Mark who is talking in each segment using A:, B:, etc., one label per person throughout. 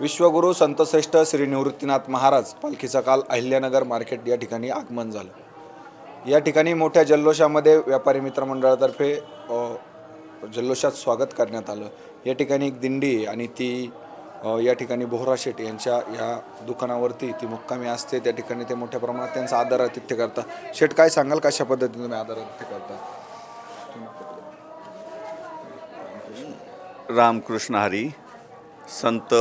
A: विश्वगुरू संतश्रेष्ठ श्री निवृत्तीनाथ महाराज पालखीचा काल अहिल्यानगर मार्केट या ठिकाणी आगमन झालं. या ठिकाणी मोठ्या जल्लोषामध्ये व्यापारी मित्रमंडळातर्फे जल्लोषात स्वागत करण्यात आलं. या ठिकाणी एक दिंडी आणि ती या ठिकाणी बोहरा शेट यांच्या या दुकानावरती ती मुक्कामी असते. त्या ठिकाणी ते मोठ्या प्रमाणात त्यांचा आदर आतिथ्य करता शेट काय सांगाल? कशा पद्धतीने तुम्ही आदर आतिथ्य करता?
B: रामकृष्ण हरी. संत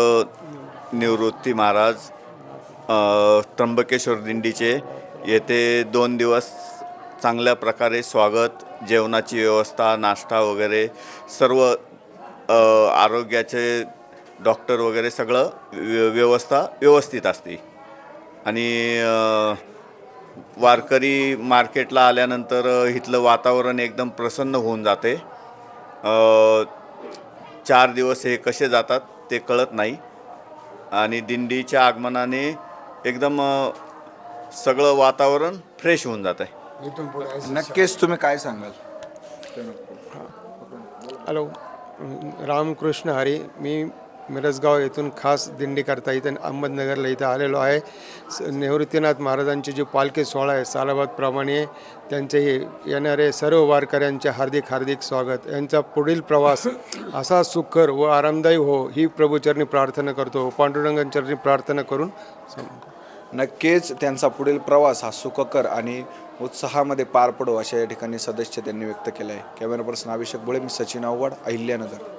B: निवृत्ती महाराज त्र्यंबकेश्वर दिंडीचे. येथे दोन दिवस चांगल्या प्रकारे स्वागत जेवणाची व्यवस्था नाश्ता वगैरे सर्व आरोग्याचे डॉक्टर वगैरे सगळं व्य- व्यवस्था व्यवस्थित असते. आणि वारकरी मार्केटला आल्यानंतर इथलं वातावरण एकदम प्रसन्न होऊन जाते. चार दिवस हे कसे जातात ते कळत नाही. आणि दिंडीच्या आगमनाने एकदम सगळं वातावरण फ्रेश होऊन जात आहे
A: नक्कीच तुम्ही काय सांगाल?
C: हॅलो रामकृष्ण हरी. मी मिरजगाव येथून खास दिंडी करता इथं अहमदनगरला इथं आलेलो आहे. स- निवृत्तीनाथ महाराजांची जी पालखी सोहळा आहे सालाबादप्रमाणे त्यांचे हे येणारे सर्व वारकऱ्यांचे हार्दिक हार्दिक स्वागत. यांचा पुढील प्रवास असा सुखकर व आरामदायी हो ही प्रभूचरणी प्रार्थना करतो. पांडुरंगांचरणी प्रार्थना करून
A: नक्कीच त्यांचा पुढील प्रवास हा सुखकर आणि उत्साहामध्ये पार पडो अशा या ठिकाणी सदस्य त्यांनी व्यक्त केलं आहे कॅमेरा पर्सन अभिषेक बुळे मी सचिन आव्हाड अहिल्यानगर.